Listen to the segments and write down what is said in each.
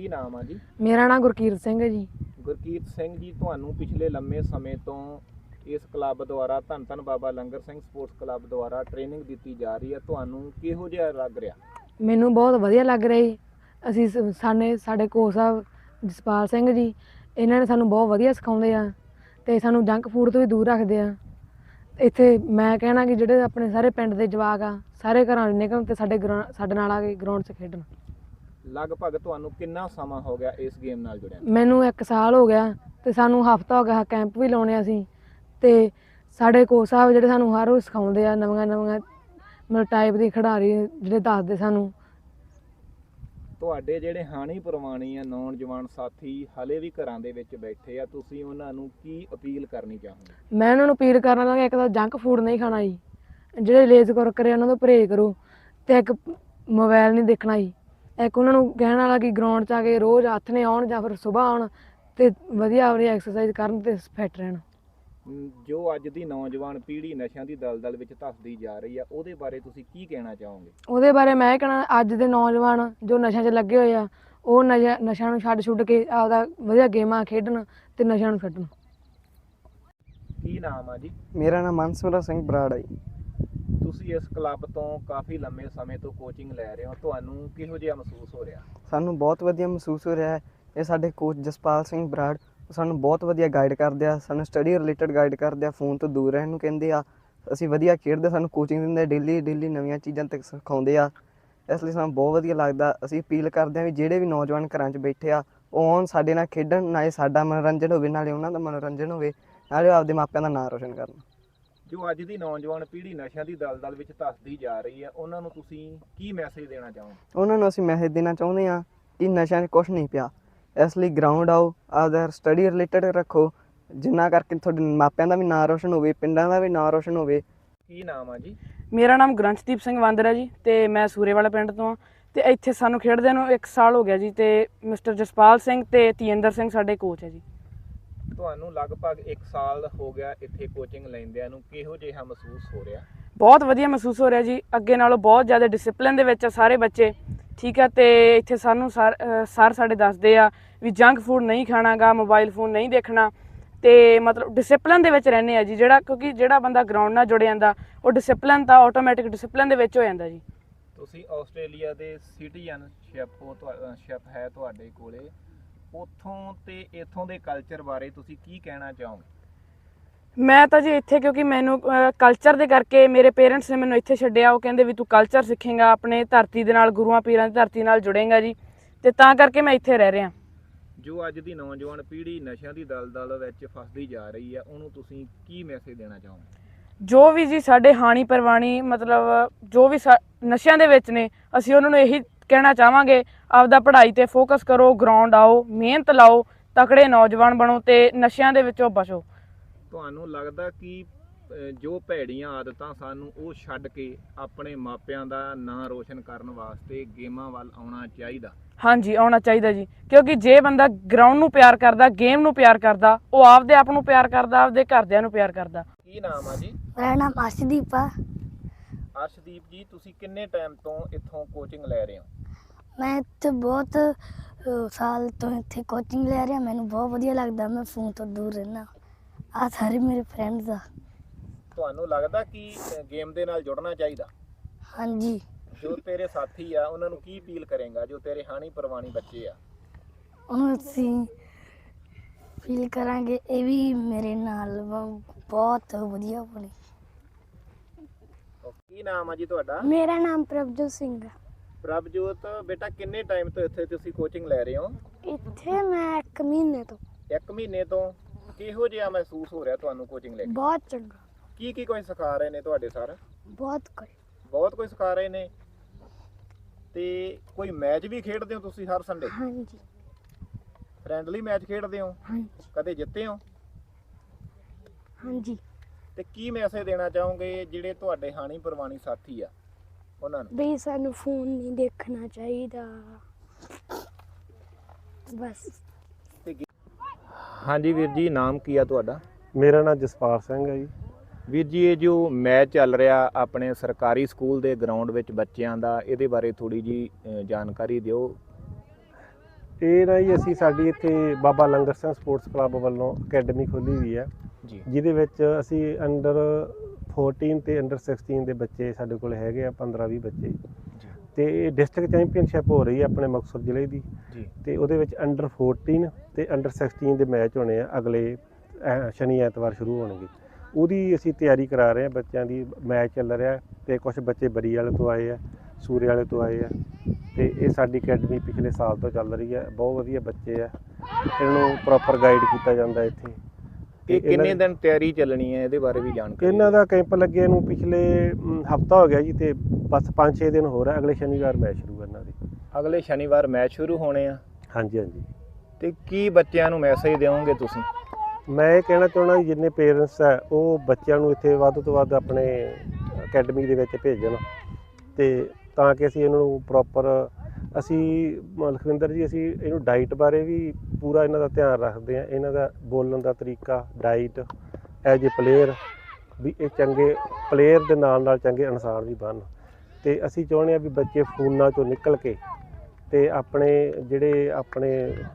ਕੀ ਨਾਮ ਆ ਜੀ? ਮੇਰਾ ਨਾਮ ਗੁਰਕੀਰਤ ਸਿੰਘ ਹੈ ਜੀ। ਗੁਰਕੀਰਤ ਸਿੰਘ ਜੀ ਤੁਹਾਨੂੰ ਪਿਛਲੇ ਲੰਮੇ ਸਮੇਂ ਤੋਂ ਇਸ ਕਲੱਬ ਦੁਆਰਾ ਧੰਨ ਧੰਨ ਬਾਬਾ ਲੰਗਰ ਸਿੰਘ ਸਪੋਰਟਸ ਕਲੱਬ ਦੁਆਰਾ ਟ੍ਰੇਨਿੰਗ ਦਿੱਤੀ ਜਾ ਰਹੀ ਹੈ। ਤੁਹਾਨੂੰ ਕਿਹੋ ਜਿਹਾ ਲੱਗ ਰਿਹਾ? ਮੈਨੂੰ ਬਹੁਤ ਵਧੀਆ ਲੱਗ ਰਿਹਾ ਜੀ। ਅਸੀਂ ਸ- ਸਾਨੇ ਸਾਡੇ ਕੋਚ ਸਾਹਿਬ ਜਸਪਾਲ ਸਿੰਘ ਜੀ ਇਹਨਾਂ ਨੇ ਸਾਨੂੰ ਬਹੁਤ ਵਧੀਆ ਸਿਖਾਉਂਦੇ ਆ ਤੇ ਸਾਨੂੰ ਜੰਕ ਫੂਡ ਤੋਂ ਵੀ ਦੂਰ ਰੱਖਦੇ ਆ। ਇੱਥੇ ਮੈਂ ਕਹਿਣਾ ਕਿ ਜਿਹੜੇ ਆਪਣੇ ਸਾਰੇ ਪਿੰਡ ਦੇ ਜਵਾਕ ਆ ਸਾਰੇ ਘਰਾਂ ਨੂੰ ਨਿਕਲਣ ਤੇ ਸਾਡੇ ਗਰਾ- ਸਾਡੇ ਨਾਲ ਆ ਕੇ ਗਰਾਊਂਡ 'ਚ ਖੇਡਣ। ਲਗਭਗ ਤੁਹਾਨੂੰ ਕਿੰਨਾ ਸਮਾਂ ਹੋ ਗਿਆ ਇਸ ਗੇਮ ਨਾਲ ਜੁੜਿਆ ਮੈਨੂੰ 1 ਸਾਲ ਹੋ ਗਿਆ ਤੇ ਸਾਨੂੰ ਹਫਤਾ ਹੋ ਗਿਆ ਕੈਂਪ ਵੀ ਲਾਉਣੇ ਅਸੀਂ। ਤੇ ਸਾਡੇ ਕੋਚ ਸਾਹਿਬ ਜਿਹੜੇ ਸਾਨੂੰ ਹਰ ਰੋਜ਼ ਸਿਖਾਉਂਦੇ ਆ ਨਵੀਆਂ ਨਵੀਆਂ ਮਤਲਬ ਟਾਈਪ ਦੀ ਖਿਡਾਰੀ ਜਿਹੜੇ ਦੱਸਦੇ ਸਾਨੂੰ। ਤੁਹਾਡੇ ਜਿਹੜੇ ਹਾਣੀ ਪ੍ਰਵਾਣੀ ਆ ਨੌਜਵਾਨ ਸਾਥੀ ਹਲੇ ਵੀ ਘਰਾਂ ਦੇ ਵਿੱਚ ਬੈਠੇ ਆ ਤੁਸੀਂ ਉਹਨਾਂ ਨੂੰ ਕੀ ਅਪੀਲ ਕਰਨੀ ਚਾਹੋਗੇ? ਮੈਂ ਉਹਨਾਂ ਨੂੰ ਅਪੀਲ ਕਰਨਾ ਚਾਹਾਂਗਾ ਇੱਕ ਤਾਂ ਜੰਕ ਫੂਡ ਨਹੀਂ ਖਾਣਾ ਜੀ। ਜਿਹੜੇ ਲੇਜ਼ ਕੁਰਕਰੇ ਉਹਨਾਂ ਤੋਂ ਪਰਹੇਜ਼ ਕਰੋ ਤੇ ਇੱਕ ਮੋਬਾਈਲ ਨਹੀਂ ਦੇਖਣਾ ਜੀ। ਇੱਕ ਉਹਨਾਂ ਨੂੰ ਕਹਿਣ ਵਾਲਾ ਕਿ ਗਰਾਊਂਡ 'ਚ ਆ ਕੇ ਰੋਜ਼ ਹੱਥ ਨੇ ਆਉਣ ਜਾਂ ਫਿਰ ਸਵੇਰ ਆਉਣ ਤੇ ਵਧੀਆ ਆਪਣੀ ਐਕਸਰਸਾਈਜ਼ ਕਰਨ ਤੇ ਫਿੱਟ ਰਹਿਣ। ਜੋ ਅੱਜ ਦੀ ਨੌਜਵਾਨ ਪੀੜ੍ਹੀ ਨਸ਼ਿਆਂ ਦੀ ਦਲਦਲ ਵਿੱਚ ਧੱਸਦੀ ਜਾ ਰਹੀ ਆ ਉਹਦੇ ਬਾਰੇ ਤੁਸੀਂ ਕੀ ਕਹਿਣਾ ਚਾਹੋਗੇ? ਉਹਦੇ ਬਾਰੇ ਮੈਂ ਇਹ ਕਹਿਣਾ ਅੱਜ ਦੇ ਨੌਜਵਾਨ ਜੋ ਨਸ਼ਿਆਂ 'ਚ ਲੱਗੇ ਹੋਏ ਆ ਉਹ ਨਸ਼ਾ ਨਸ਼ਿਆਂ ਨੂੰ ਛੱਡ ਛੁੱਡ ਕੇ ਆਪਦਾ ਵਧੀਆ ਗੇਮਾਂ ਖੇਡਣ ਤੇ ਨਸ਼ਿਆਂ ਨੂੰ ਛੱਡਣ ਕੀ ਨਾਮ ਆ ਜੀ? ਮੇਰਾ ਨਾਮ ਮਨਸੂਰਾ ਸਿੰਘ ਬਰਾੜ ਹੈ ਜੀ। ਤੁਸੀਂ ਇਸ ਕਲੱਬ ਤੋਂ ਕਾਫੀ ਲੰਮੇ ਸਮੇਂ ਤੋਂ ਕੋਚਿੰਗ ਲੈ ਰਹੇ ਹੋ, ਤੁਹਾਨੂੰ ਕਿਹੋ ਜਿਹਾ ਮਹਿਸੂਸ ਹੋ ਰਿਹਾ? ਸਾਨੂੰ ਬਹੁਤ ਵਧੀਆ ਮਹਿਸੂਸ ਹੋ ਰਿਹਾ ਹੈ। ਇਹ ਸਾਡੇ ਕੋਚ ਜਸਪਾਲ ਸਿੰਘ ਬਰਾੜ ਸਾਨੂੰ ਬਹੁਤ ਵਧੀਆ ਗਾਈਡ ਕਰਦੇ ਆ, ਸਾਨੂੰ ਸਟੱਡੀ ਰਿਲੇਟਡ ਗਾਈਡ ਕਰਦੇ ਆ ਫੋਨ ਤੋਂ ਦੂਰ ਰਹਿਣ ਨੂੰ ਕਹਿੰਦੇ ਆ। ਅਸੀਂ ਵਧੀਆ ਖੇਡਦੇ, ਸਾਨੂੰ ਕੋਚਿੰਗ ਦਿੰਦੇ ਡੇਲੀ ਡੇਲੀ ਨਵੀਆਂ ਚੀਜ਼ਾਂ ਤੱਕ ਸਿਖਾਉਂਦੇ ਆ। ਇਸ ਲਈ ਸਾਨੂੰ ਬਹੁਤ ਵਧੀਆ ਲੱਗਦਾ, ਅਸੀਂ ਅਪੀਲ ਕਰਦੇ ਆ ਵੀ ਜਿਹੜੇ ਵੀ ਨੌਜਵਾਨ ਘਰਾਂ 'ਚ ਬੈਠੇ ਆ, ਉਹ ਆਉਣ ਸਾਡੇ ਨਾਲ ਖੇਡਣ, ਨਾਲੇ ਸਾਡਾ ਮਨੋਰੰਜਨ ਹੋਵੇ, ਨਾਲੇ ਉਹਨਾਂ ਦਾ ਮਨੋਰੰਜਨ ਹੋਵੇ, ਨਾਲੇ ਉਹ ਆਪਦੇ ਮਾਪਿਆਂ ਦਾ ਨਾਂ ਰੋਸ਼ਨ ਕਰਨ। ਜੋ ਅੱਜ ਦੀ ਨੌਜਵਾਨ ਪੀੜ੍ਹੀ ਨਸ਼ਿਆਂ ਦੀ ਦਲਦਲ ਵਿੱਚ ਧੱਸਦੀ ਜਾ ਰਹੀ ਹੈ ਉਹਨਾਂ ਨੂੰ ਤੁਸੀਂ ਕੀ ਮੈਸੇਜ ਦੇਣਾ ਚਾਹੋਗੇ? ਉਹਨਾਂ ਨੂੰ ਅਸੀਂ ਮੈਸੇਜ ਦੇਣਾ ਚਾਹੁੰਦੇ ਹਾਂ ਕਿ ਨਸ਼ਿਆਂ 'ਚ ਕੁਝ ਨਹੀਂ ਪਿਆ। ਇਸ ਲਈ ਗਰਾਊਂਡ ਆਓ ਆਪਦਾ ਸਟੱਡੀ ਰਿਲੇਟਡ ਰੱਖੋ ਜਿੰਨਾ ਕਰਕੇ ਤੁਹਾਡੇ ਮਾਪਿਆਂ ਦਾ ਵੀ ਨਾਂ ਰੋਸ਼ਨ ਹੋਵੇ ਪਿੰਡਾਂ ਦਾ ਵੀ ਨਾਂ ਰੋਸ਼ਨ ਹੋਵੇ। ਕੀ ਨਾਮ ਆ ਜੀ? ਮੇਰਾ ਨਾਮ ਗ੍ਰੰਥਦੀਪ ਸਿੰਘ ਵਾਂਦਰ ਹੈ ਜੀ ਤੇ ਮੈਂ ਸੂਰੇਵਾਲਾ ਪਿੰਡ ਤੋਂ ਹਾਂ। ਤੇ ਇੱਥੇ ਸਾਨੂੰ ਖੇਡਦਿਆਂ ਨੂੰ 1 ਸਾਲ ਹੋ ਗਿਆ ਜੀ ਤੇ ਮਿਸਟਰ ਜਸਪਾਲ ਸਿੰਘ ਤੇ ਤੀਇੰਦਰ ਸਿੰਘ ਸਾਡੇ ਕੋਚ ਹੈ ਜੀ। ਤੁਹਾਨੂੰ ਲਗਭਗ 1 ਸਾਲ ਹੋ ਗਿਆ ਇੱਥੇ ਕੋਚਿੰਗ ਲੈਂਦਿਆਂ ਨੂੰ। ਕਿਹੋ ਜਿਹਾ ਮਹਿਸੂਸ ਹੋ ਰਿਹਾ? ਬਹੁਤ ਵਧੀਆ ਮਹਿਸੂਸ ਹੋ ਰਿਹਾ ਜੀ। ਅੱਗੇ ਨਾਲੋਂ ਬਹੁਤ ਜ਼ਿਆਦਾ ਡਿਸਪਲਿਨ ਦੇ ਵਿੱਚ ਆ ਸਾਰੇ ਬੱਚੇ। ਠੀਕ ਹੈ ਤੇ ਇੱਥੇ ਸਾਨੂੰ ਸਰ ਸਾਡੇ ਦੱਸਦੇ ਆ ਵੀ ਜੰਕ ਫੂਡ ਨਹੀਂ ਖਾਣਾਗਾ ਮੋਬਾਈਲ ਫੋਨ ਨਹੀਂ ਦੇਖਣਾ। ਤੇ ਮਤਲਬ ਡਿਸਪਲਿਨ ਦੇ ਵਿੱਚ ਰਹਿੰਦੇ ਆ ਜੀ। ਜਿਹੜਾ ਕਿਉਂਕਿ ਜਿਹੜਾ ਬੰਦਾ ਗਰਾਊਂਡ ਨਾਲ ਜੁੜ ਜਾਂਦਾ ਉਹ ਡਿਸਪਲਿਨ ਤਾਂ ਆਟੋਮੈਟਿਕ ਡਿਸਪਲਿਨ ਦੇ ਵਿੱਚ ਹੋ ਜਾਂਦਾ ਜੀ। ਤੁਸੀਂ ਆਸਟ੍ਰੇਲੀਆ ਦੇ ਸਿਟੀਜ਼ਨਸ਼ਿਪ ਸ਼ਿਪ ਹੈ ਤੁਹਾਡੇ ਕੋਲੇ। ਉਥੋਂ ਤੇ ਇਥੋਂ ਦੇ ਕਲਚਰ ਬਾਰੇ ਤੁਸੀਂ ਕੀ ਕਹਿਣਾ ਚਾਹੋਗੇ? ਮੈਂ ਤਾਂ ਜੀ ਇੱਥੇ ਕਿਉਂਕਿ ਮੈਨੂੰ ਕਲਚਰ ਦੇ ਕਰਕੇ ਮੇਰੇ ਪੇਰੈਂਟਸ ਨੇ ਮੈਨੂੰ ਇੱਥੇ ਛੱਡਿਆ। ਉਹ ਕਹਿੰਦੇ ਵੀ ਤੂੰ ਕਲਚਰ ਸਿੱਖੇਗਾ ਆਪਣੇ ਧਰਤੀ ਦੇ ਨਾਲ ਗੁਰੂਆਂ ਪੀਰਾਂ ਦੀ ਧਰਤੀ ਨਾਲ ਜੁੜੇਗਾ ਜੀ। ਤੇ ਤਾਂ ਕਰਕੇ ਮੈਂ ਇੱਥੇ ਰਹਿ ਰਿਹਾ। ਜੋ ਅੱਜ ਦੀ ਨੌਜਵਾਨ ਪੀੜ੍ਹੀ ਨਸ਼ਿਆਂ ਦੀ ਦਲਦਲ ਵਿੱਚ ਫਸਦੀ ਜਾ ਰਹੀ ਹੈ ਉਹਨੂੰ ਤੁਸੀਂ ਕੀ ਮੈਸੇਜ ਦੇਣਾ ਚਾਹੋਗੇ? ਜੋ ਵੀ ਜੀ ਸਾਡੇ ਹਾਨੀ ਪਰਵਾਣੀ ਮਤਲਬ ਜੋ ਵੀ ਸਾ- ਨਸ਼ਿਆਂ ਦੇ ਵਿੱਚ ਨੇ ਅਸੀਂ ਉਹਨਾਂ ਨੂੰ ਇਹੀ ਕਹਿਣਾ ਚਾਹਾਂਗੇ ਆਪਦਾ ਪੜ੍ਹਾਈ ਤੇ ਫੋਕਸ ਕਰੋ ਗਰਾਊਂਡ ਆਓ ਮਿਹਨਤ ਲਾਓ ਤਕੜੇ ਨੌਜਵਾਨ ਬਣੋ ਤੇ ਨਸ਼ਿਆਂ ਦੇ ਵਿੱਚੋਂ ਬਚੋ। ਤੁਹਾਨੂੰ ਲੱਗਦਾ ਕਿ ਜੋ ਭੈੜੀਆਂ ਆਦਤਾਂ ਸਾਨੂੰ ਉਹ ਛੱਡ ਕੇ ਆਪਣੇ ਮਾਪਿਆਂ ਦਾ ਨਾਂ ਰੋਸ਼ਨ ਕਰਨ ਵਾਸਤੇ ਗੇਮਾਂ ਵੱਲ ਆਉਣਾ ਚਾਹੀਦਾ? ਹਾਂਜੀ ਆਉਣਾ ਚਾਹੀਦਾ ਜੀ। ਕਿਉਂਕਿ ਜੇ ਬੰਦਾ ਗਰਾਊਂਡ ਨੂੰ ਪਿਆਰ ਕਰਦਾ ਗੇਮ ਨੂੰ ਪਿਆਰ ਕਰਦਾ ਉਹ ਆਪਦੇ ਆਪ ਨੂੰ ਪਿਆਰ ਕਰਦਾ ਆਪਦੇ ਘਰਦਿਆਂ ਨੂੰ ਪਿਆਰ ਕਰਦਾ। ਕੀ ਨਾਮ ਆ ਜੀ? ਮੇਰਾ ਨਾਮ ਆਸ਼ਦੀਪ ਆ। ਅਰਸ਼ਦੀਪ ਜੀ ਤੁਸੀਂ ਕਿੰਨੇ ਟਾਈਮ ਤੋਂ ਇੱਥੋਂ ਕੋਚਿੰਗ ਲੈ ਰਹੇ ਹੋ? ਮੈਂ ਇੱਥੇ ਬਹੁਤ ਸਾਲ ਤੋਂ ਇੱਥੇ ਕੋਚਿੰਗ ਲੈ ਰਿਹਾ ਮੈਨੂੰ ਬਹੁਤ ਵਧੀਆ ਲੱਗਦਾ ਮੈਂ ਫੋਨ ਤੋਂ ਦੂਰ ਰਹਿਣਾ ਆ ਸਾਰੇ ਮੇਰੇ ਫਰੈਂਡਸ ਆ। ਤੁਹਾਨੂੰ ਲੱਗਦਾ ਕਿ ਗੇਮ ਦੇ ਨਾਲ ਜੁੜਨਾ ਚਾਹੀਦਾ? ਹਾਂਜੀ। ਜੋ ਤੇਰੇ ਸਾਥੀ ਆ ਉਹਨਾਂ ਨੂੰ ਕੀ ਅਪੀਲ ਕਰੇਗਾ ਜੋ ਤੇਰੇ ਹਾਣੀ ਪਰਵਾਣੀ ਬੱਚੇ ਆ? ਉਹਨੂੰ ਅਸੀਂ ਫੀਲ ਕਰਾਂਗੇ ਇਹ ਵੀ ਮੇਰੇ ਨਾਲ ਬਹੁਤ ਵਧੀਆ ਬਣੇ। ਕੀ ਨਾਮ ਆ ਜੀ ਤੁਹਾਡਾ? ਮੇਰਾ ਨਾਮ ਪ੍ਰਭਜੋਤ ਸਿੰਘ ਆ। ਪ੍ਰਭਜੋਤ ਬੇਟਾ ਕਿੰਨੇ ਟਾਈਮ ਤੋਂ ਇੱਥੇ ਤੁਸੀਂ ਕੋਚਿੰਗ ਲੈ ਰਹੇ ਹੋ? ਇੱਥੇ ਮੈਂ ਇੱਕ ਮਹੀਨੇ ਤੋਂ। ਇੱਕ ਮਹੀਨੇ ਤੋਂ? ਕਿਹੋ ਜਿਹਾ ਮਹਿਸੂਸ ਹੋ ਰਿਹਾ ਤੁਹਾਨੂੰ ਕੋਚਿੰਗ ਲੈ ਕੇ? ਬਹੁਤ ਚੰਗਾ। ਕੀ ਕੀ ਕੋਈ ਸਿਖਾ ਰਹੇ ਨੇ ਤੁਹਾਡੇ ਸਰ ਬਹੁਤ ਕੁਝ ਬਹੁਤ ਕੁਝ ਸਿਖਾ ਰਹੇ ਨੇ। ਤੇ ਕੋਈ ਮੈਚ ਵੀ ਖੇਡਦੇ ਹੋ ਤੁਸੀਂ ਹਰ ਸੰਡੇ ਹਾਂਜੀ। ਫ੍ਰੈਂਡਲੀ ਮੈਚ ਖੇਡਦੇ ਹੋ? ਹਾਂਜੀ। ਕਦੇ ਜਿੱਤੇ ਹੋ? ਹਾਂਜੀ। ਤੇ ਕੀ ਮੈਸੇਜ ਦੇਣਾ ਚਾਹੋਗੇ ਜਿਹੜੇ ਤੁਹਾਡੇ ਹਾਣੀ ਪਰਵਾਣੀ ਸਾਥੀ ਆ? ਉਹਨਾਂ ਨੂੰ? ਵੀ ਸਾਨੂੰ ਫੋਨ ਨਹੀਂ ਦੇਖਣਾ ਚਾਹੀਦਾ। ਬਸ। ਹਾਂਜੀ ਵੀਰ ਜੀ ਨਾਮ ਕੀ ਆ ਤੁਹਾਡਾ? ਮੇਰਾ ਨਾਮ ਜਸਪਾਲ ਸਿੰਘ ਹੈ ਜੀ। ਵੀਰ ਜੀ ਇਹ ਜੋ ਮੈਚ ਚੱਲ ਰਿਹਾ ਆਪਣੇ ਸਰਕਾਰੀ ਸਕੂਲ ਦੇ ਗਰਾਊਂਡ ਵਿੱਚ ਬੱਚਿਆਂ ਦਾ ਇਹਦੇ ਬਾਰੇ ਥੋੜੀ ਜੀ ਅ, ਜਾਣਕਾਰੀ ਦਿਓ। ਇਹ ਨਾ ਜੀ ਅਸੀਂ ਸਾਡੀ ਇੱਥੇ ਬਾਬਾ ਲੰਗਰ ਸਿੰਘ ਸਪੋਰਟਸ ਕਲੱਬ ਵੱਲੋਂ ਅਕੈਡਮੀ ਖੋਲੀ ਹੋਈ ਹੈ। ਜੀ। ਜਿਹਦੇ ਵਿੱਚ ਅਸੀਂ ਅੰਡਰ 14 ਤੇ ਅੰਡਰ 16 ਦੇ ਬੱਚੇ ਸਾਡੇ ਕੋਲ ਹੈਗੇ ਆ 15 20 ਬੱਚੇ। ਤੇ ਇਹ ਡਿਸਟ੍ਰਿਕਟ ਚੈਂਪੀਅਨਸ਼ਿਪ ਹੋ ਰਹੀ ਹੈ ਆਪਣੇ ਮੁਕਤਸਰ ਜ਼ਿਲ੍ਹੇ ਦੀ। ਤੇ ਉਹਦੇ ਵਿੱਚ ਅੰਡਰ 14 ਤੇ ਅੰਡਰ 16 ਦੇ ਮੈਚ ਹੋਣੇ ਆ ਅਗਲੇ ਸ਼ਨੀ ਐਤਵਾਰ ਸ਼ੁਰੂ ਹੋਣਗੇ। ਉਹਦੀ ਅਸੀਂ ਤਿਆਰੀ ਕਰਾ ਰਹੇ ਹਾਂ ਬੱਚਿਆਂ ਦੀ ਮੈਚ ਚੱਲ ਰਿਹਾ ਤੇ ਕੁਝ ਬੱਚੇ ਬਰੀ ਵਾਲੇ ਤੋਂ ਆਏ ਆ ਸੂਰੇ ਵਾਲੇ ਤੋਂ ਆਏ ਆ। ਤੇ ਇਹ ਸਾਡੀ ਅਕੈਡਮੀ ਪਿਛਲੇ ਸਾਲ ਤੋਂ ਚੱਲ ਰਹੀ ਹੈ ਬਹੁਤ ਵਧੀਆ ਬੱਚੇ ਆ। ਇਹਨਾਂ ਨੂੰ ਪ੍ਰੋਪਰ ਗਾਈਡ ਕੀਤਾ ਜਾਂਦਾ ਇੱਥੇ। ਇਹ ਕਿੰਨੇ ਦਿਨ ਤਿਆਰੀ ਚੱਲਣੀ ਹੈ ਇਹਦੇ ਬਾਰੇ ਵੀ ਜਾਣਕਾਰੀ ਇਹਨਾਂ ਦਾ ਕੈਂਪ ਲੱਗੇ ਨੂੰ ਪਿਛਲੇ ਹਫਤਾ ਹੋ ਗਿਆ ਜੀ ਤੇ ਬਸ 5-6 ਦਿਨ ਹੋਰ ਹੈ ਅਗਲੇ ਸ਼ਨੀਵਾਰ ਮੈਚ ਸ਼ੁਰੂ ਇਹਨਾਂ ਦੀ ਅਗਲੇ ਸ਼ਨੀਵਾਰ ਮੈਚ ਸ਼ੁਰੂ ਹੋਣੇ ਆ। ਹਾਂਜੀ ਹਾਂਜੀ। ਤੇ ਕੀ ਬੱਚਿਆਂ ਨੂੰ ਮੈਸੇਜ ਦਿਓਗੇ ਤੁਸੀਂ? ਮੈਂ ਇਹ ਕਹਿਣਾ ਚਾਹੁੰਦਾ ਜਿੰਨੇ ਪੇਰੈਂਟਸ ਹੈ ਉਹ ਬੱਚਿਆਂ ਨੂੰ ਇੱਥੇ ਵੱਧ ਤੋਂ ਵੱਧ ਆਪਣੇ ਅਕੈਡਮੀ ਦੇ ਵਿੱਚ ਭੇਜਣ। ਤੇ ਤਾਂ ਕਿ ਅਸੀਂ ਇਹਨਾਂ ਨੂੰ ਪ੍ਰੋਪਰ ਅਸੀਂ ਲਖਵਿੰਦਰ ਜੀ, ਅਸੀਂ ਇਹਨੂੰ ਡਾਈਟ ਬਾਰੇ ਵੀ ਪੂਰਾ ਇਹਨਾਂ ਦਾ ਧਿਆਨ ਰੱਖਦੇ ਆ ਇਹਨਾਂ ਦਾ ਬੋਲਣ ਦਾ ਤਰੀਕਾ ਡਾਈਟ ਐਜ ਅ ਪਲੇਅਰ ਵੀ ਇਹ ਚੰਗੇ ਪਲੇਅਰ ਦੇ ਨਾਲ ਨਾਲ ਚੰਗੇ ਇਨਸਾਨ ਵੀ ਬਣਨ। ਤੇ ਅਸੀਂ ਚਾਹੁੰਦੇ ਆ ਵੀ ਬੱਚੇ ਫੋਨਾਂ ਚੋਂ ਨਿਕਲ ਕੇ ਤੇ ਆਪਣੇ ਜਿਹੜੇ ਆਪਣੇ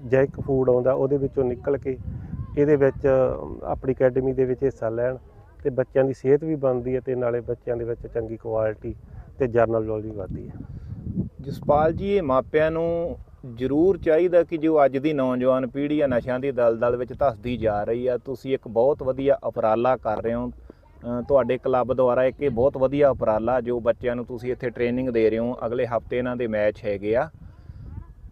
ਜੈਕ ਫੂਡ ਆਉਂਦਾ, ਉਹਦੇ ਵਿੱਚੋਂ ਨਿਕਲ ਕੇ ਇਹਦੇ ਵਿੱਚ ਆਪਣੀ ਅਕੈਡਮੀ ਦੇ ਵਿੱਚ ਹਿੱਸਾ ਲੈਣ ਤੇ ਬੱਚਿਆਂ ਦੀ ਸਿਹਤ ਵੀ ਬਣਦੀ ਹੈ ਤੇ ਨਾਲੇ ਬੱਚਿਆਂ ਦੇ ਵਿੱਚ ਚੰਗੀ ਕੁਆਲਿਟੀ ਤੇ ਜਰਨਲ ਨੌਲੇਜ ਵੀ ਵੱਧਦੀ ਹੈ। ਜਸਪਾਲ ਜੀ, ਇਹ ਮਾਪਿਆਂ ਨੂੰ ਜ਼ਰੂਰ ਚਾਹੀਦਾ ਕਿ ਜੋ ਅੱਜ ਦੀ ਨੌਜਵਾਨ ਪੀੜ੍ਹੀ ਆ ਨਸ਼ਿਆਂ ਦੀ ਦਲਦਲ ਵਿੱਚ ਧੱਸਦੀ ਜਾ ਰਹੀ ਆ। ਤੁਸੀਂ ਇੱਕ ਬਹੁਤ ਵਧੀਆ ਉਪਰਾਲਾ ਕਰ ਰਹੇ ਹੋ। ਤੁਹਾਡੇ ਕਲੱਬ ਦੁਆਰਾ ਇੱਕ ਇਹ ਬਹੁਤ ਵਧੀਆ ਉਪਰਾਲਾ ਜੋ ਬੱਚਿਆਂ ਨੂੰ ਤੁਸੀਂ ਇੱਥੇ ਟ੍ਰੇਨਿੰਗ ਦੇ ਰਹੇ ਹੋ। ਅਗਲੇ ਹਫ਼ਤੇ ਇਹਨਾਂ ਦੇ ਮੈਚ ਹੈਗੇ ਆ।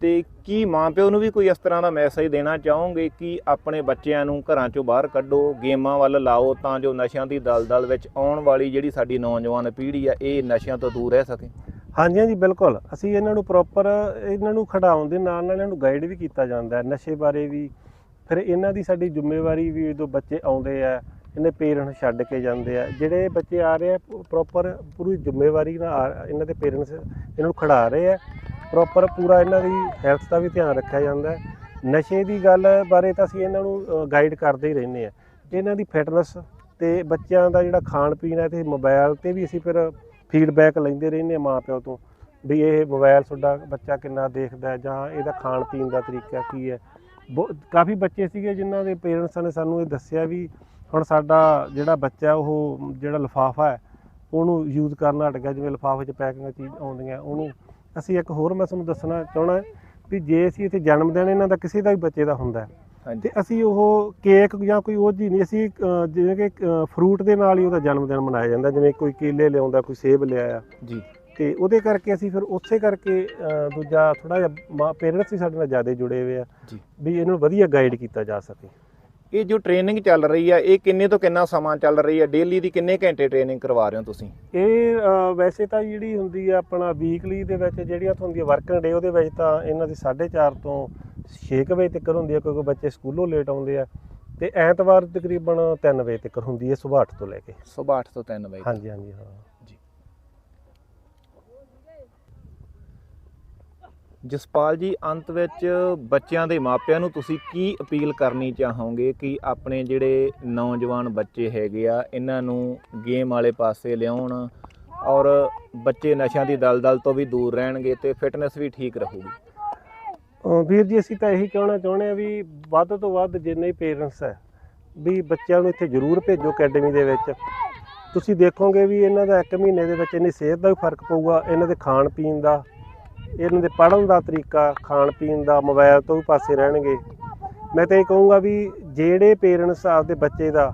ਤੇ ਕੀ ਮਾਪਿਓ ਨੂੰ ਵੀ ਕੋਈ ਇਸ ਤਰ੍ਹਾਂ ਦਾ ਮੈਸੇਜ ਦੇਣਾ ਚਾਹੋਗੇ ਕਿ ਆਪਣੇ ਬੱਚਿਆਂ ਨੂੰ ਘਰਾਂ ਚੋਂ ਬਾਹਰ ਕੱਢੋ, ਗੇਮਾਂ ਵੱਲ ਲਾਓ ਤਾਂ ਜੋ ਨਸ਼ਿਆਂ ਦੀ ਦਲਦਲ ਵਿੱਚ ਆਉਣ ਵਾਲੀ ਜਿਹੜੀ ਸਾਡੀ ਨੌਜਵਾਨ ਪੀੜ੍ਹੀ ਆ, ਇਹ ਨਸ਼ਿਆਂ ਤੋਂ ਦੂਰ ਰਹਿ ਸਕੇ? ਹਾਂਜੀ ਹਾਂਜੀ, ਬਿਲਕੁਲ। ਅਸੀਂ ਇਹਨਾਂ ਨੂੰ ਪ੍ਰੋਪਰ ਇਹਨਾਂ ਨੂੰ ਖਿਡਾਉਣ ਦੇ ਨਾਲ ਨਾਲ ਇਹਨਾਂ ਨੂੰ ਗਾਈਡ ਵੀ ਕੀਤਾ ਜਾਂਦਾ ਹੈ, ਨਸ਼ੇ ਬਾਰੇ ਵੀ। ਫਿਰ ਇਹਨਾਂ ਦੀ ਸਾਡੀ ਜ਼ਿੰਮੇਵਾਰੀ ਵੀ ਜਦੋਂ ਬੱਚੇ ਆਉਂਦੇ ਆ, ਇਹਨੇ ਪੇਰੈਂਟਸ ਛੱਡ ਕੇ ਜਾਂਦੇ ਆ। ਜਿਹੜੇ ਬੱਚੇ ਆ ਰਹੇ ਆ ਪ੍ਰੋਪਰ ਪੂਰੀ ਜ਼ਿੰਮੇਵਾਰੀ ਨਾਲ ਆ- ਇਹਨਾਂ ਦੇ ਪੇਰੈਂਟਸ ਇਹਨਾਂ ਨੂੰ ਖਿਡਾ ਰਹੇ ਆ। ਪ੍ਰੋਪਰ ਪੂਰਾ ਇਹਨਾਂ ਦੀ ਹੈਲਥ ਦਾ ਵੀ ਧਿਆਨ ਰੱਖਿਆ ਜਾਂਦਾ ਹੈ। ਨਸ਼ੇ ਦੀ ਗੱਲ ਬਾਰੇ ਤਾਂ ਅਸੀਂ ਇਹਨਾਂ ਨੂੰ ਗਾਈਡ ਕਰਦੇ ਹੀ ਰਹਿੰਦੇ ਆ। ਇਹਨਾਂ ਦੀ ਫਿਟਨੈਸ ਤੇ ਬੱਚਿਆਂ ਦਾ ਜਿਹੜਾ ਖਾਣ ਪੀਣ ਹੈ ਤੇ ਮੋਬਾਈਲ ਤੇ ਵੀ ਅਸੀਂ ਫਿਰ ਫੀਡਬੈਕ ਲੈਂਦੇ ਰਹਿੰਦੇ ਮਾਂ ਪਿਓ ਤੋਂ ਵੀ ਇਹ ਮੋਬਾਈਲ ਤੁਹਾਡਾ ਬੱਚਾ ਕਿੰਨਾ ਦੇਖਦਾ ਜਾਂ ਇਹਦਾ ਖਾਣ ਪੀਣ ਦਾ ਤਰੀਕਾ ਕੀ ਹੈ। ਬਹੁ- ਕਾਫੀ ਬੱਚੇ ਸੀਗੇ ਜਿਨ੍ਹਾਂ ਦੇ ਪੇਰੈਂਟਸਾਂ ਨੇ ਸਾਨੂੰ ਇਹ ਦੱਸਿਆ ਵੀ ਹੁਣ ਸਾਡਾ ਜਿਹੜਾ ਬੱਚਾ ਉਹ ਜਿਹੜਾ ਲਿਫਾਫਾ ਹੈ, ਉਹਨੂੰ ਯੂਜ਼ ਕਰਨਾ ਹਟ ਗਿਆ, ਜਿਵੇਂ ਲਿਫਾਫੇ 'ਚ ਪੈਕਿੰਗ ਚੀਜ਼ ਆਉਂਦੀਆਂ, ਉਹਨੂੰ ਅਸੀਂ ਇੱਕ ਹੋਰ ਮੈਂ ਤੁਹਾਨੂੰ ਦੱਸਣਾ ਚਾਹਣਾ ਵੀ ਜੇ ਅਸੀਂ ਇੱਥੇ ਜਨਮ ਦਿਨ ਇਹਨਾਂ ਦਾ ਕਿਸੇ ਦਾ ਵੀ ਬੱਚੇ ਦਾ ਹੁੰਦਾ ਤੇ ਅਸੀਂ ਉਹ ਕੇਕ ਜਾਂ ਕੋਈ ਉਹ ਜੀ ਨਹੀਂ ਅਸੀਂ ਅ, ਜਿਵੇਂ ਕਿ ਫਰੂਟ ਦੇ ਨਾਲ ਹੀ ਉਹਦਾ ਜਨਮ ਦਿਨ ਮਨਾਇਆ ਜਾਂਦਾ ਜਿਵੇਂ ਕੋਈ ਕੇਲੇ ਲਿਆਉਂਦਾ ਕੋਈ ਸੇਬ ਲਿਆਇਆ। ਜੀ। ਤੇ ਉਹਦੇ ਕਰਕੇ ਅਸੀਂ ਫਿਰ ਉਸੇ ਕਰਕੇ ਅ, ਦੂਜਾ ਥੋੜਾ ਜਿਹਾ ਪੇਰੈਂਟਸ ਵੀ ਸਾਡੇ ਨਾਲ ਜ਼ਿਆਦਾ ਜੁੜੇ ਹੋਏ ਆ ਜੀ। ਵੀ ਇਹਨੂੰ ਵਧੀਆ ਗਾਈਡ ਕੀਤਾ ਜਾ ਸਕੇ। ਇਹ ਜੋ ਟ੍ਰੇਨਿੰਗ ਚੱਲ ਰਹੀ ਆ ਇਹ ਕਿੰਨੇ ਤੋਂ ਕਿੰਨਾ ਸਮਾਂ ਚੱਲ ਰਹੀ ਆ? ਡੇਲੀ ਦੀ ਕਿੰਨੇ ਘੰਟੇ ਟ੍ਰੇਨਿੰਗ ਕਰਵਾ ਰਹੇ ਹੋ ਤੁਸੀਂ? ਇਹ ਅ, ਵੈਸੇ ਤਾਂ ਜਿਹੜੀ ਹੁੰਦੀ ਆ ਆਪਣਾ ਵੀਕਲੀ ਦੇ ਵਿੱਚ ਜਿਹੜੀਆਂ ਹੁੰਦੀਆਂ ਵਰਕਿੰਗ ਡੇ ਉਹਦੇ ਵਿੱਚ ਤਾਂ ਇਹਨਾਂ ਦੀ 4:30 ਤੋਂ 6 ਵਜੇ ਤੱਕ ਹੁੰਦੀ ਆ ਕਿਉਂਕਿ ਬੱਚੇ ਸਕੂਲੋਂ ਲੇਟ ਆਉਂਦੇ ਆ। ਤੇ ਐਤਵਾਰ ਤਕਰੀਬਨ 3 ਵਜੇ ਤੱਕ ਹੁੰਦੀ ਹੈ ਸੁਬਾਹ 8 ਤੋਂ ਲੈ ਕੇ। ਸਵੇਰ 8 ਤੋਂ 3 ਵਜੇ। ਹਾਂਜੀ ਹਾਂਜੀ ਹਾਂ। ਜਸਪਾਲ ਜੀ ਅੰਤ ਵਿੱਚ ਬੱਚਿਆਂ ਦੇ ਮਾਪਿਆਂ ਨੂੰ ਤੁਸੀਂ ਕੀ ਅਪੀਲ ਕਰਨੀ ਚਾਹੋਗੇ ਕਿ ਆਪਣੇ ਜਿਹੜੇ ਨੌਜਵਾਨ ਬੱਚੇ ਹੈਗੇ ਆ ਇਹਨਾਂ ਨੂੰ ਗੇਮ ਵਾਲੇ ਪਾਸੇ ਲਿਆਉਣ ਔਰ ਬੱਚੇ ਨਸ਼ਿਆਂ ਦੀ ਦਲਦਲ ਤੋਂ ਵੀ ਦੂਰ ਰਹਿਣਗੇ ਤੇ ਫਿਟਨੈਸ ਵੀ ਠੀਕ ਰਹੂਗੀ? ਵੀਰ ਜੀ ਅਸੀਂ ਤਾਂ ਇਹੀ ਕਹਿਣਾ ਚਾਹੁੰਦੇ ਆ ਵੀ ਵੱਧ ਤੋਂ ਵੱਧ ਜਿੰਨੇ ਪੇਰੈਂਟਸ ਹੈ ਵੀ ਬੱਚਿਆਂ ਨੂੰ ਇੱਥੇ ਜ਼ਰੂਰ ਭੇਜੋ ਅਕੈਡਮੀ ਦੇ ਵਿੱਚ। ਤੁਸੀਂ ਦੇਖੋਗੇ ਵੀ ਇਹਨਾਂ ਦਾ ਇੱਕ ਮਹੀਨੇ ਦੇ ਵਿੱਚ ਇੰਨੀ ਸਿਹਤ ਦਾ ਵੀ ਫ਼ਰਕ ਪਊਗਾ ਇਹਨਾਂ ਦੇ ਖਾਣ ਪੀਣ ਦਾ ਇਹਨਾਂ ਦੇ ਪੜ੍ਹਨ ਦਾ ਤਰੀਕਾ ਖਾਣ ਪੀਣ ਦਾ ਮੋਬਾਈਲ ਤੋਂ ਵੀ ਪਾਸੇ ਰਹਿਣਗੇ। ਮੈਂ ਤਾਂ ਇਹ ਕਹੂੰਗਾ ਵੀ ਜਿਹੜੇ ਪੇਰੈਂਟਸ ਆਪਦੇ ਬੱਚੇ ਦਾ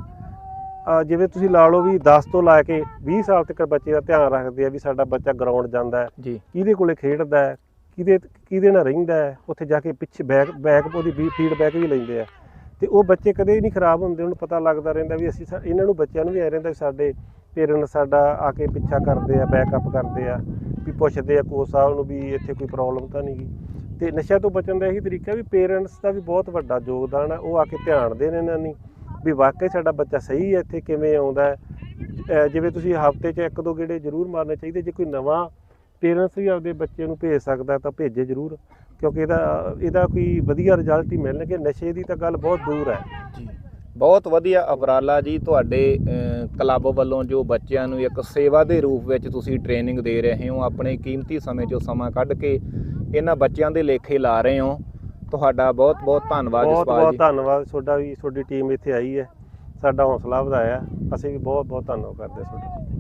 ਜਿਵੇਂ ਤੁਸੀਂ ਲਾ ਲਓ ਵੀ 10 ਤੋਂ ਲਾ ਕੇ 20 ਸਾਲ ਤੱਕ ਬੱਚੇ ਦਾ ਧਿਆਨ ਰੱਖਦੇ ਆ ਵੀ ਸਾਡਾ ਬੱਚਾ ਗਰਾਊਂਡ ਜਾਂਦਾ ਹੈ। ਜੀ। ਕਿਹਦੇ ਕੋਲੇ ਖੇਡਦਾ ਹੈ ਕਿਹਦੇ ਕਿਹਦੇ ਨਾਲ ਰਹਿੰਦਾ ਉੱਥੇ ਜਾ ਕੇ ਪਿੱਛੇ ਬੈਕ ਬੈਕ ਉਹਦੀ ਵੀ ਫੀਡਬੈਕ ਵੀ ਲੈਂਦੇ ਆ। ਤੇ ਉਹ ਬੱਚੇ ਕਦੇ ਨਹੀਂ ਖਰਾਬ ਹੁੰਦੇ, ਉਹਨੂੰ ਪਤਾ ਲੱਗਦਾ ਰਹਿੰਦਾ ਵੀ ਅਸੀਂ ਸਾ- ਇਹਨਾਂ ਨੂੰ ਬੱਚਿਆਂ ਨੂੰ ਵੀ ਐ ਰਹਿੰਦਾ ਵੀ ਸਾਡੇ ਪੇਰੈਂਟਸ ਸਾਡਾ ਆ ਕੇ ਪਿੱਛਾ ਕਰਦੇ ਆ ਬੈਕਅਪ ਕਰਦੇ ਆ, ਵੀ ਪੁੱਛਦੇ ਆ ਕੋਚ ਸਾਹਿਬ ਨੂੰ ਵੀ ਇੱਥੇ ਕੋਈ ਪ੍ਰੋਬਲਮ ਤਾਂ ਨਹੀਂ ਗੀ। ਤੇ ਨਸ਼ਿਆਂ ਤੋਂ ਬਚਣ ਦਾ ਇਹੀ ਤਰੀਕਾ ਵੀ ਪੇਰੈਂਟਸ ਦਾ ਵੀ ਬਹੁਤ ਵੱਡਾ ਯੋਗਦਾਨ ਹੈ ਉਹ ਆ ਕੇ ਧਿਆਨ ਦੇਣ ਇਹਨਾਂ ਨੂੰ ਵੀ ਵਾਕਈ ਸਾਡਾ ਬੱਚਾ ਸਹੀ ਹੈ, ਇੱਥੇ ਕਿਵੇਂ ਆਉਂਦਾ ਜਿਵੇਂ ਤੁਸੀਂ ਹਫ਼ਤੇ 'ਚ ਇੱਕ ਦੋ ਗੇੜੇ ਜ਼ਰੂਰ ਮਾਰਨੇ ਚਾਹੀਦੇ, ਜੇ ਕੋਈ ਨਵਾਂ ਪੇਰੈਂਟਸ ਵੀ ਆਪਦੇ ਬੱਚੇ ਨੂੰ ਭੇਜ ਸਕਦਾ ਤਾਂ ਭੇਜੇ ਜ਼ਰੂਰ ਕਿਉਂਕਿ ਇਹਦਾ ਇਹਦਾ ਕੋਈ ਵਧੀਆ ਰਿਜ਼ਲਟ ਹੀ ਮਿਲਣਗੇ। ਨਸ਼ੇ ਦੀ ਤਾਂ ਗੱਲ ਬਹੁਤ ਦੂਰ ਹੈ। ਜੀ। ਬਹੁਤ ਵਧੀਆ ਉਪਰਾਲਾ ਜੀ ਤੁਹਾਡੇ ਕਲੱਬ ਵੱਲੋਂ ਜੋ ਬੱਚਿਆਂ ਨੂੰ ਇੱਕ ਸੇਵਾ ਦੇ ਰੂਪ ਵਿੱਚ ਤੁਸੀਂ ਟ੍ਰੇਨਿੰਗ ਦੇ ਰਹੇ ਹੋ ਆਪਣੇ ਕੀਮਤੀ ਸਮੇਂ 'ਚੋਂ ਸਮਾਂ ਕੱਢ ਕੇ ਇਹਨਾਂ ਬੱਚਿਆਂ ਦੇ ਲੇਖੇ ਲਾ ਰਹੇ ਹੋ। ਤੁਹਾਡਾ ਬਹੁਤ ਬਹੁਤ ਧੰਨਵਾਦ ਬਹੁਤ ਜਸਪਾਲ ਬਹੁਤ ਜੀ। ਧੰਨਵਾਦ। ਤੁਹਾਡਾ ਵੀ ਤੁਹਾਡੀ ਟੀਮ ਇੱਥੇ ਆਈ ਹੈ। ਸਾਡਾ ਹੌਸਲਾ ਵਧਾਇਆ। ਅਸੀਂ ਵੀ ਬਹੁਤ ਬਹੁਤ ਧੰਨਵਾਦ ਕਰਦੇ ਹਾਂ ਤੁਹਾਡਾ।